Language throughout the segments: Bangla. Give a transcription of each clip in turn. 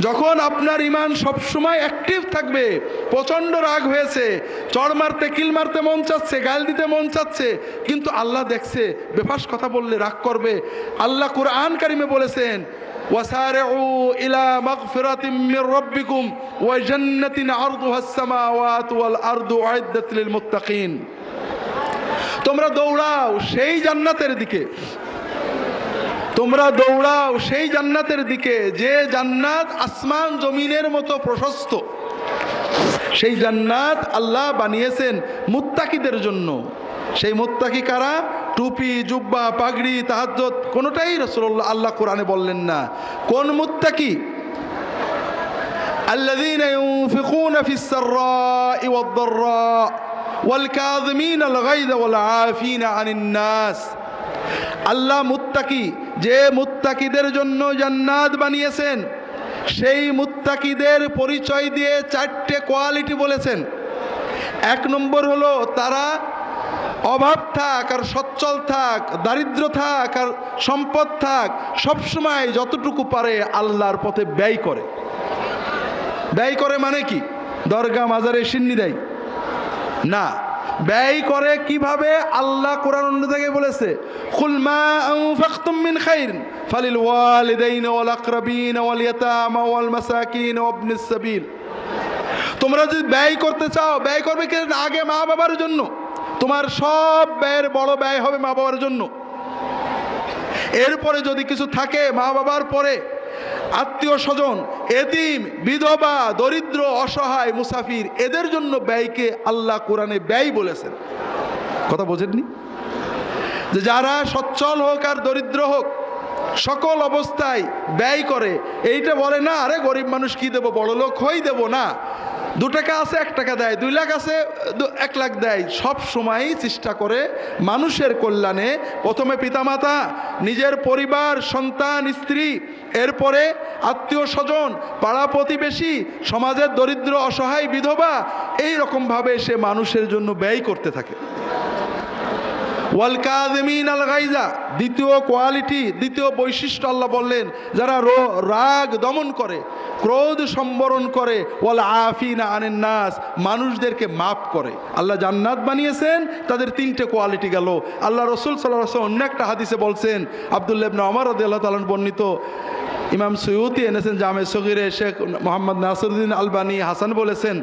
যখন আপনার ইমান সবসময় অ্যাক্টিভ থাকবে প্রচণ্ড রাগ হয়েছে চড় মারতে কিল মারতে মন চাচ্ছে গাল দিতে মন চাচ্ছে কিন্তু আল্লাহ দেখছে বেফাস কথা বললে রাগ করবে আল্লাহ কোরআন কারিমে বলেছেন وسارعوا إلى مغفرة من ربكم وجنة عرضها السماوات والأرض أعدت للمتقين তোমরা দৌড়াও সেই জান্নাতের দিকে তোমরা দৌড়াও সেই জান্নাতের দিকে যে জান্নাত আসমান জমিনের মতো প্রশস্ত সেই জান্নাত আল্লাহ বানিয়েছেন মুত্তাকিদের জন্য সেই মুত্তাকি কারা টুপি জুব্বা পাগড়ি তাহাজ্জত কোনোটাই রসুল্লাহ আল্লাহ কোরআনে বললেন না কোন মুত্তাকি الذين ينفقون في السراء والضراء والكاظمين الغيظ والعافين عن الناس আল্লাহ মুত্তাকি, যে মুত্তাকিদের জন্য জান্নাত বানিয়েছেন, সেই মুত্তাকিদের পরিচয় দিয়ে চারটে কোয়ালিটি বলেছেন। এক নম্বর হলো তারা অভাব থাক আর সচ্ছল থাক, দারিদ্র থাক আর সম্পদ থাক, সবসময় যতটুকু পারে আল্লাহর পথে ব্যয় করে। ব্যয় করে মানে কি? দরগা মাজারে সিন্নি দেয়। না ব্যয় করে কীভাবে আল্লাহ কোরআন অন্য থেকে বলেছে খুলমা ফালিল ওয়াল তোমরা যদি ব্যয় করতে চাও, ব্যয় করবে কি আগে মা বাবার জন্য? তোমার সব ব্যয়ের বড় ব্যয় হবে মা বাবার জন্য। এরপরে যদি কিছু থাকে মা বাবার পরে আত্মীয় স্বজন, এতিম, বিধবা, দরিদ্র, অসহায়, মুসাফির, এদের জন্য ব্যয়কে আল্লাহ কোরআনে ব্যয় বলেছেন। কথা বোঝেননি? যে যারা সচ্ছল হোক আর দরিদ্র হোক, সকল অবস্থায় ব্যয় করে, এইটা বলে না, আরে গরিব মানুষ কি দেব? বড় লোক হই দেব না। দু টাকা আছে, এক টাকা দেয়, দুই লাখ আছে এক লাখ দেয়। সব সময় চেষ্টা করে মানুষের কল্যাণে। প্রথমে পিতামাতা, নিজের পরিবার, সন্তান, স্ত্রী, এরপরে আত্মীয় স্বজন, পাড়া প্রতিবেশী, সমাজের দরিদ্র, অসহায় বিধবা, এই রকমভাবে সে মানুষের জন্য ব্যয় করতে থাকে। দ্বিতীয় কোয়ালিটি, দ্বিতীয় বৈশিষ্ট্য আল্লাহ বললেন, যারা রাগ দমন করে, ক্রোধ সম্বরণ করে, ওয়াল আফিনা আনেন নাস, মানুষদেরকে মাফ করে। আল্লাহ জান্নাত বানিয়েছেন, তাদের তিনটে কোয়ালিটি গেল। আল্লাহ রসুল সাল্লাহ অন্য একটা হাদিসে বলছেন, আবদুল্লাহ ইবনে ওমর রাদিয়াল্লাহু তাআলা বর্ণিত, ইমাম সৈয়দি এনেছেন জামে সগিরে শেখ মোহাম্মদ নাসরুদ্দিন আলবানী হাসান বলেছেন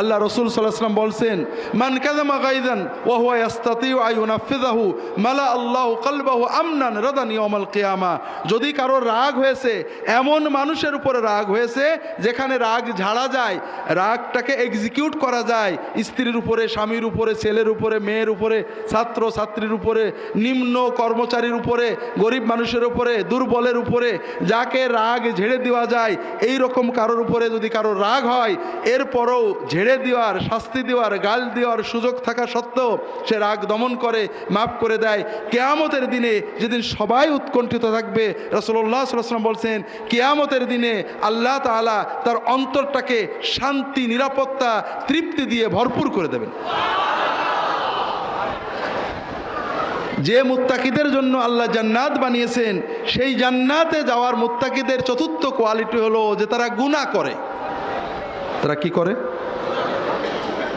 আল্লাহ রসুল সাল্লাহাম বলছেন, মান কাজামা গাইদান ও হুয়া ইয়াস্তাতিউ আই ইউনাফিযাহু, মালা আল্লাহ কলবাহু আমনান রাদান ইয়াউমাল কেয়ামা। যদি কারও রাগ হয়েছে, এমন মানুষের উপরে রাগ হয়েছে, যেখানে রাগ ঝাড়া যায়, রাগটাকে এক্সিকিউট করা যায়, স্ত্রীর উপরে, স্বামীর উপরে, ছেলের উপরে, মেয়ের উপরে, ছাত্র, ছাত্রীর উপরে, নিম্ন কর্মচারীর উপরে, গরিব মানুষের উপরে, দুর্বলের উপরে, যাকে রাগ ঝেড়ে দেওয়া যায় এই রকম কারোর উপরে যদি কারোর রাগ হয়, এরপরও ঝেড়ে দেওয়ার, শাস্তি দেওয়ার, গাল দেওয়ার সুযোগ থাকা সত্ত্বেও সে রাগ দমন করে, মাফ করে দেয়। কেয়ামতের দিনে যেদিন সবাই উৎকণ্ঠিত থাকবে রসল্লাহ সাল্লাম বলছেন, কেয়ামতের দিনে আল্লাহ তাআলা তার অন্তরটাকে শান্তি, নিরাপত্তা, তৃপ্তি দিয়ে ভরপুর করে দেবেন। যে মুত্তাকিদের জন্য আল্লাহ জান্নাত বানিয়েছেন, সেই জান্নাতে যাওয়ার মুত্তাকিদের চতুর্থ কোয়ালিটি হলো যে তারা গুনাহ করে। তারা কি করে?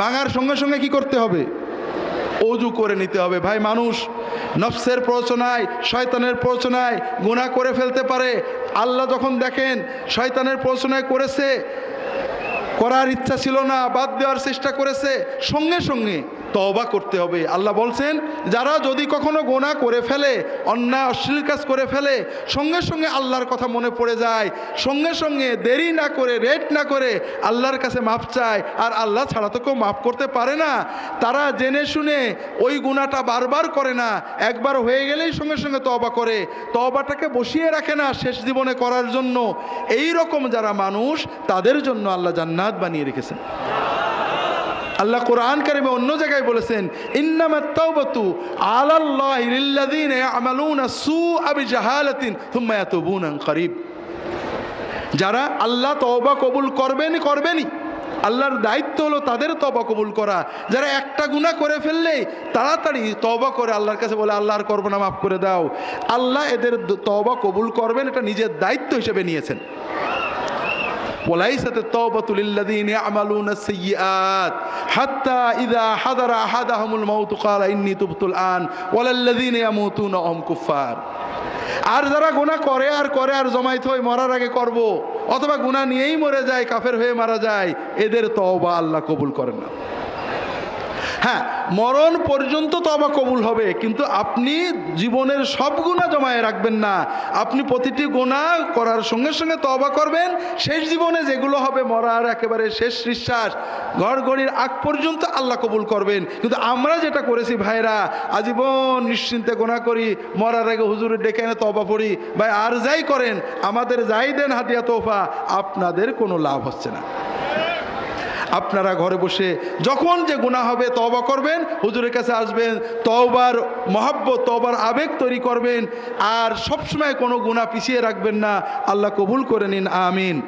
ভাঙার সঙ্গে সঙ্গে কি করতে হবে? অজু করে নিতে হবে। ভাই, মানুষ নফসের প্ররোচনায়, শয়তানের প্ররোচনায় গুণা করে ফেলতে পারে। আল্লাহ যখন দেখেন শয়তানের প্ররোচনায় করেছে, করার ইচ্ছা ছিল না, বাদ দেওয়ার চেষ্টা করেছে, সঙ্গে সঙ্গে তওবা করতে হবে। আল্লাহ বলছেন, যারা যদি কখনো গোনা করে ফেলে, অন্যায়, অশ্লীল কাজ করে ফেলে, সঙ্গে সঙ্গে আল্লাহর কথা মনে পড়ে যায়, সঙ্গে সঙ্গে দেরি না করে, রেট না করে আল্লাহর কাছে মাপ চায়, আর আল্লাহ ছাড়া তো কেউ মাফ করতে পারে না। তারা জেনে শুনে ওই গুণাটা বারবার করে না, একবার হয়ে গেলেই সঙ্গে সঙ্গে তবা করে। তবাটাকে বসিয়ে রাখে না শেষ জীবনে করার জন্য। এই রকম যারা মানুষ, তাদের জন্য আল্লাহ জান্নাত বানিয়ে রেখেছেন। আল্লাহ কোরআন কারিমে অন্য জায়গায় বলেছেন, ইন্নামাত তাওবাতু আলাল্লাহি লিল্লাযিনা ইয়ামালুনা সুআ বিজাহালাতিন থুম্মা ইয়াতুবুনা করিব যারা আল্লাহ তওবা কবুল করবেনই করবেনই, আল্লাহর দায়িত্ব হলো তাদের তবা কবুল করা। যারা একটা গুনাহ করে ফেললে তাড়াতাড়ি তবা করে, আল্লাহর কাছে বলে আল্লাহর করব না, মাফ করে দাও। আল্লাহ এদের তবা কবুল করবেন, এটা নিজের দায়িত্ব হিসেবে নিয়েছেন। ওলাইসাতে তবাতুলিল্লাদিন আমালুন সিয়াত হাত্তা ইদা হাদারা হাদাহমুল মাউত কালা ইন্নি তুবতুল আন ওলাল্লাদিন ইয়ামুতুন অহম কুফার আর যারা গুণা করে, আর করে, আর জমাইত হয়ে মরার আগে করব। অথবা গুণা নিয়েই মরে যায়, কাফের হয়ে মারা যায়, এদের তবা আল্লাহ কবুল করেন না হ্যাঁ মরণ পর্যন্ত তবা কবুল হবে, কিন্তু আপনি জীবনের সব গুণা জমায়ে রাখবেন না। আপনি প্রতিটি গোনা করার সঙ্গে সঙ্গে তবা করবেন। শেষ জীবনে যেগুলো হবে মরার একেবারে শেষ নিঃশ্বাস। ঘর গড়ির আগ পর্যন্ত আল্লাহ কবুল করবেন। কিন্তু আমরা যেটা করেছি ভাইরা, আজীবন নিশ্চিন্তে গোনা করি, মরার আগে হুজুরের ডেকে এনে তবা পড়ি। ভাই, আর যাই করেন, আমাদের যাই দেন হাতিয়া তোফা আপনাদের কোনো লাভ হচ্ছে না। আপনারা ঘরে বসে যখন যে গুণা হবে তবা করবেন, হুজুরের কাছে আসবেন, তওবার মহাব্বত, তওবার আবেগ তৈরি করবেন, আর সবসময় কোনো গুণা পিছিয়ে রাখবেন না। আল্লাহ কবুল করে নিন, আমিন।